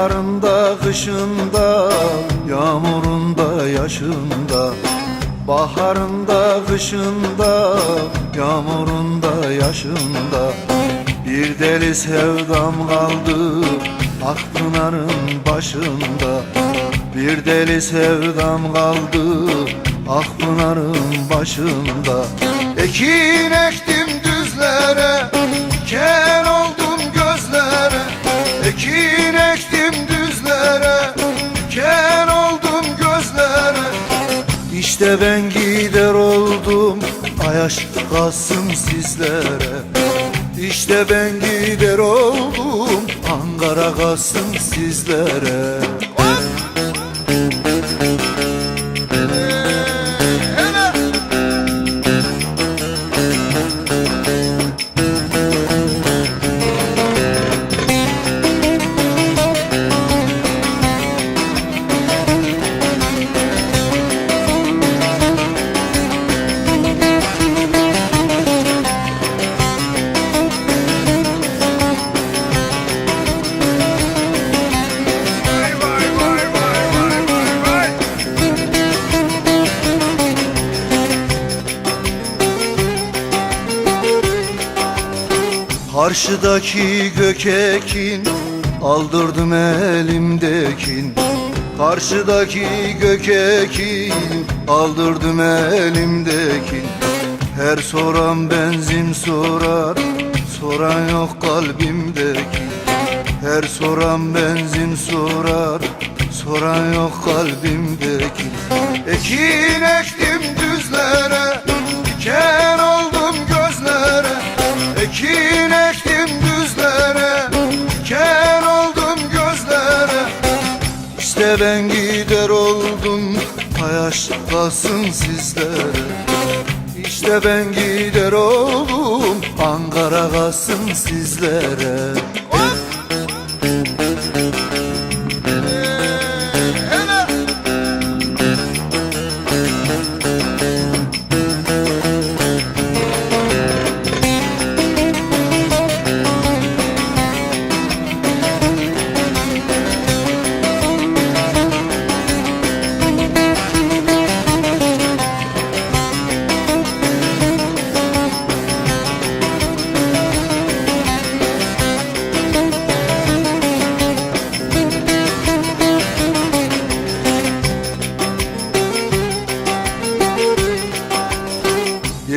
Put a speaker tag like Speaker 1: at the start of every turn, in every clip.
Speaker 1: Baharında, kışında, yağmurunda, yaşında. Baharında, kışında, yağmurunda, yaşında. Bir deli sevdam kaldı Akpınar'ın başında. Bir deli sevdam kaldı Akpınar'ın başında. Ekin ektim Kalsın sizlere. İşte ben gider oldum Ankara kalsın sizlere Karşıdaki gökekin Aldırdım elimdekin. Karşıdaki gökekin Aldırdım elimdekin. Her soran benzin sorar Soran yok kalbimdeki. Her soran benzin sorar Soran yok kalbimdeki. Ekin ektim İşte ben gider oldum Hayaş kalsın sizlere İşte ben gider oldum Ankara kalsın sizlere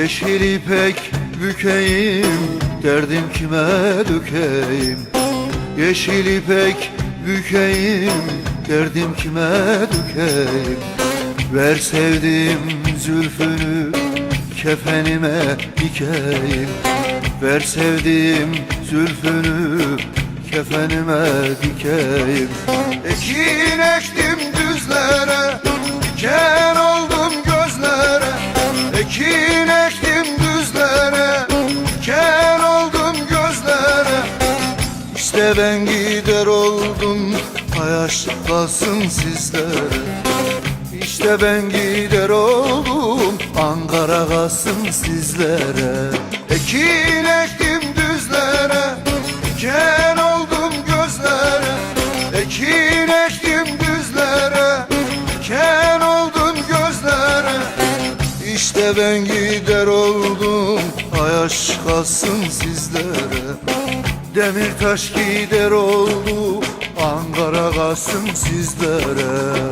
Speaker 1: Yeşil ipek bükeyim Derdim kime dökeyim? Yeşil ipek bükeyim Derdim kime dökeyim? Ver sevdiğim zülfünü Kefenime dikeyim. Ver sevdiğim zülfünü Kefenime dikeyim. Ekin ektim düzlere Diken İşte ben gider oldum Hayaş kalsın sizlere İşte ben gider oldum Ankara kalsın sizlere. Ekin ektim düzlere Diken oldum gözlere. Ekin ektim düzlere Diken oldum gözlere. İşte ben gider oldum Hayaş kalsın sizlere Demirtaş gider oldu Ankara kalsın sizlere